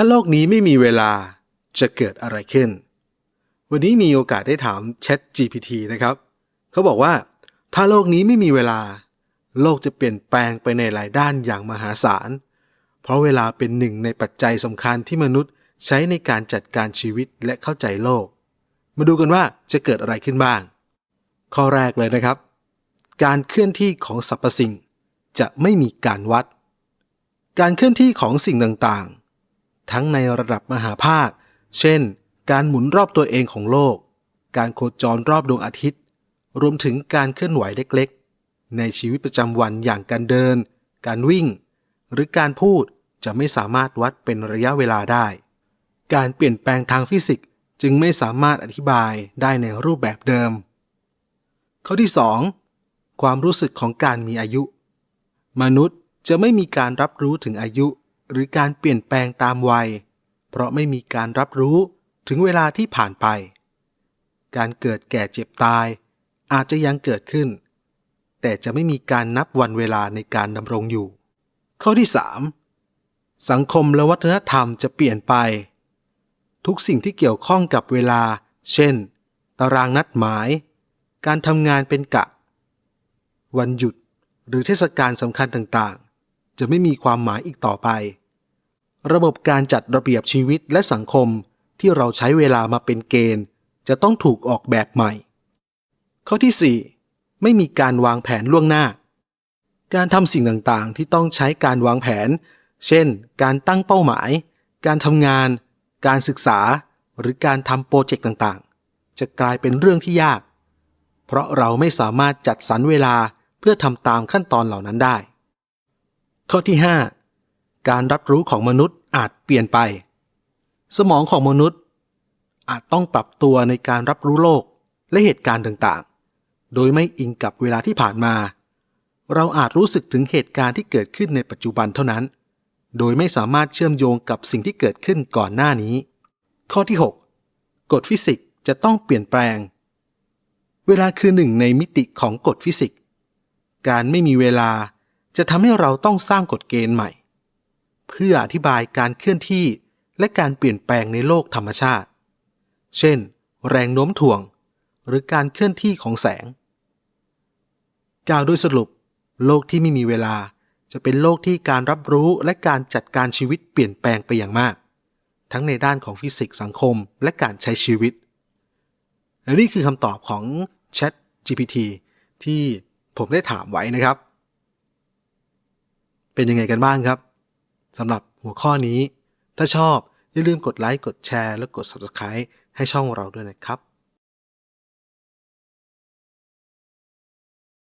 ถ้าโลกนี้ไม่มีเวลาจะเกิดอะไรขึ้น วันนี้มีโอกาสได้ถาม Chat GPT นะครับ เขาบอกว่า ถ้าโลกนี้ไม่มีเวลา โลกจะเปลี่ยนแปลงไปในหลายด้านอย่างมหาศาล เพราะเวลาเป็นหนึ่งในปัจจัยสำคัญที่มนุษย์ใช้ในการจัดการชีวิตและเข้าใจโลก มาดูกันว่าจะเกิดอะไรขึ้นบ้าง ข้อแรกเลยนะครับ การเคลื่อนที่ของสรรพสิ่ง จะไม่มีการวัด การเคลื่อนที่ของสิ่งต่าง ทั้งในระดับมหาภาค เช่น การหมุนรอบตัวเองของโลก การโคจรรอบดวงอาทิตย์ รวมถึงการเคลื่อนไหวเล็กๆ ในชีวิตประจำวันอย่างการเดิน การวิ่ง หรือการพูดจะไม่สามารถวัดเป็นระยะเวลาได้ การเปลี่ยนแปลงทางฟิสิกส์จึงไม่สามารถอธิบายได้ในรูปแบบเดิม ข้อที่ 2 ความรู้สึกของการมีอายุ มนุษย์จะไม่มีการรับรู้ถึงอายุ หรือการเปลี่ยนแปลงตามวัย เพราะไม่มีการรับรู้ถึงเวลาที่ผ่านไป การเกิดแก่เจ็บตาย อาจจะยังเกิดขึ้น แต่จะไม่มีการนับวันเวลาในการดำรงอยู่ ข้อที่ 3 สังคมและวัฒนธรรมจะเปลี่ยนไป ทุกสิ่งที่เกี่ยวข้องกับเวลา เช่น ตารางนัดหมาย การทำงานเป็นกะ วันหยุดหรือเทศกาลสำคัญต่างๆ จะไม่มีความหมายอีกต่อไป ระบบการจัดระเบียบชีวิตและสังคมที่เราใช้เวลามาเป็นเกณฑ์ จะต้องถูกออกแบบใหม่ ข้อที่ 4 ไม่มีการวางแผนล่วงหน้า การทำสิ่งต่างๆ ที่ต้องใช้การวางแผน เช่น การตั้งเป้าหมาย การทำงาน การศึกษา หรือการทำโปรเจกต์ต่างๆ จะกลายเป็นเรื่องที่ยาก เพราะเราไม่สามารถจัดสรรเวลาเพื่อทำตามขั้นตอนเหล่านั้นได้ ข้อที่ 5 การรับรู้ของมนุษย์อาจเปลี่ยนไป สมองของมนุษย์ อาจต้องปรับตัวในการรับรู้โลกและเหตุการณ์ต่างๆ โดยไม่อิงกับเวลาที่ผ่านมา เราอาจรู้สึกถึงเหตุการณ์ที่เกิดขึ้นในปัจจุบันเท่านั้น โดยไม่สามารถเชื่อมโยงกับสิ่งที่เกิดขึ้นก่อนหน้านี้ ข้อที่ 6 กฎฟิสิกส์จะต้องเปลี่ยนแปลง เวลาคือหนึ่งในมิติของกฎฟิสิกส์ การไม่มีเวลาจะทำให้เราต้องสร้างกฎเกณฑ์ใหม่ เพื่ออธิบายการเคลื่อนที่และการเปลี่ยนแปลงในโลกธรรมชาติ เช่น แรงโน้มถ่วง หรือการเคลื่อนที่ของแสง กล่าวโดยสรุป โลกที่ไม่มีเวลาจะเป็นโลกที่การรับรู้และการจัดการชีวิตเปลี่ยนแปลงไปอย่างมาก ทั้งในด้านของฟิสิกส์สังคมและการใช้ชีวิต และนี่คือคำตอบของ Chat GPT ที่ผมได้ถามไว้นะครับ เป็นยังไงกันบ้างครับ สำหรับหัวข้อนี้ ถ้าชอบอย่าลืมกดไลค์กดแชร์ และกด Subscribe ให้ช่องเราด้วยนะครับ